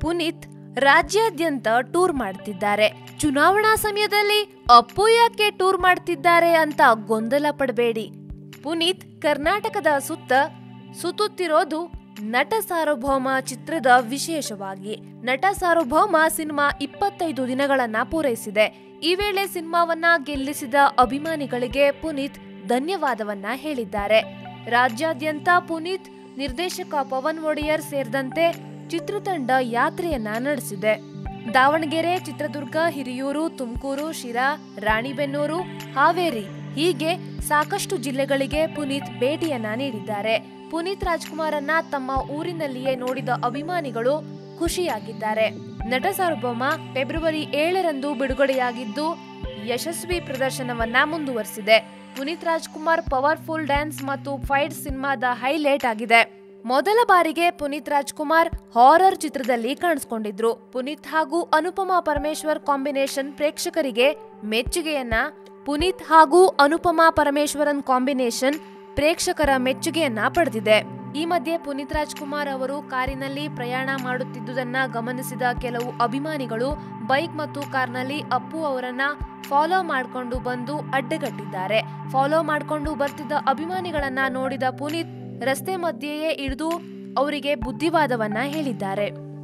ಪುನೀತ್ ರಾಜ್ಯಾದ್ಯಂತ ಟೂರ್ ಮಾಡ್ತಿದ್ದಾರೆ. ಚುನಾವಣಾ ಸಮಯದಲ್ಲಿ ಅಪ್ಪು ಯಾಕೆ ಟೂರ್ ಮಾಡ್ತಿದ್ದಾರೆ ಅಂತ ಗೊಂದಲ ಪಡಬೇಡಿ. ಪುನೀತ್ ಕರ್ನಾಟಕದ ಸುತ್ತ ಸುತ್ತುತ್ತಿರೋದು ನಟ ಸಾರ್ವಭೌಮ ಚಿತ್ರದ ವಿಶೇಷವಾಗಿ. ನಟ ಸಾರ್ವಭೌಮ ಸಿನಿಮಾ ಇಪ್ಪತ್ತೈದು ದಿನಗಳನ್ನ ಪೂರೈಸಿದೆ. ಈ ವೇಳೆ ಸಿನಿಮಾವನ್ನ ಗೆಲ್ಲಿಸಿದ ಅಭಿಮಾನಿಗಳಿಗೆ ಪುನೀತ್ ಧನ್ಯವಾದವನ್ನ ಹೇಳಿದ್ದಾರೆ. ರಾಜ್ಯಾದ್ಯಂತ ಪುನೀತ್ ನಿರ್ದೇಶಕ ಪವನ್ ಒಡೆಯರ್ ಸೇರಿದಂತೆ ಚಿತ್ರತಂಡ ಯಾತ್ರೆಯನ್ನ ನಡೆಸಿದೆ. ದಾವಣಗೆರೆ, ಚಿತ್ರದುರ್ಗ, ಹಿರಿಯೂರು, ತುಮಕೂರು, ಶಿರಾ, ರಾಣಿಬೆನ್ನೂರು, ಹಾವೇರಿ ಹೀಗೆ ಸಾಕಷ್ಟು ಜಿಲ್ಲೆಗಳಿಗೆ ಪುನೀತ್ ಭೇಟಿಯನ್ನ ನೀಡಿದ್ದಾರೆ. ಪುನೀತ್ ರಾಜ್ಕುಮಾರನ್ನ ತಮ್ಮ ಊರಿನಲ್ಲಿಯೇ ನೋಡಿದ ಅಭಿಮಾನಿಗಳು ಖುಷಿಯಾಗಿದ್ದಾರೆ. ನಟ ಸಾರ್ವಭೌಮ ಫೆಬ್ರವರಿ ಏಳರಂದು ಬಿಡುಗಡೆಯಾಗಿದ್ದು, ಯಶಸ್ವಿ ಪ್ರದರ್ಶನವನ್ನ ಮುಂದುವರಿಸಿದೆ. ಪುನೀತ್ ರಾಜ್ಕುಮಾರ್ ಪವರ್ಫುಲ್ ಡ್ಯಾನ್ಸ್ ಮತ್ತು ಫೈಟ್ ಸಿನಿಮಾದ ಹೈಲೈಟ್ ಆಗಿದೆ. ಮೊದಲ ಬಾರಿಗೆ ಪುನೀತ್ ರಾಜ್ಕುಮಾರ್ ಹಾರರ್ ಚಿತ್ರದಲ್ಲಿ ಕಾಣಿಸ್ಕೊಂಡಿದ್ರು. ಪುನೀತ್ ಹಾಗೂ ಅನುಪಮಾ ಪರಮೇಶ್ವರ್ ಕಾಂಬಿನೇಷನ್ ಪ್ರೇಕ್ಷಕರಿಗೆ ಮೆಚ್ಚುಗೆಯನ್ನ ಪುನೀತ್ ಹಾಗೂ ಅನುಪಮಾ ಪರಮೇಶ್ವರನ್ ಕಾಂಬಿನೇಷನ್ ಪ್ರೇಕ್ಷಕರ ಮೆಚ್ಚುಗೆಯನ್ನ ಪಡೆದಿದೆ. ಈ ಮಧ್ಯೆ ಪುನೀತ್ ರಾಜ್ಕುಮಾರ್ ಅವರು ಕಾರಿನಲ್ಲಿ ಪ್ರಯಾಣ ಮಾಡುತ್ತಿದ್ದುದನ್ನ ಗಮನಿಸಿದ ಕೆಲವು ಅಭಿಮಾನಿಗಳು ಬೈಕ್ ಮತ್ತು ಕಾರ್ನಲ್ಲಿ ಅಪ್ಪು ಅವರನ್ನ ಫಾಲೋ ಮಾಡಿಕೊಂಡು ಬಂದು ಅಡ್ಡಗಟ್ಟಿದ್ದಾರೆ. ಫಾಲೋ ಮಾಡಿಕೊಂಡು ಬರ್ತಿದ್ದ ಅಭಿಮಾನಿಗಳನ್ನ ನೋಡಿದ ಪುನೀತ್ ರಸ್ತೆ ಮಧ್ಯೆಯೇ ಇಳಿದು ಅವರಿಗೆ ಬುದ್ಧಿವಾದವನ್ನ ಹೇಳಿದ್ದಾರೆ.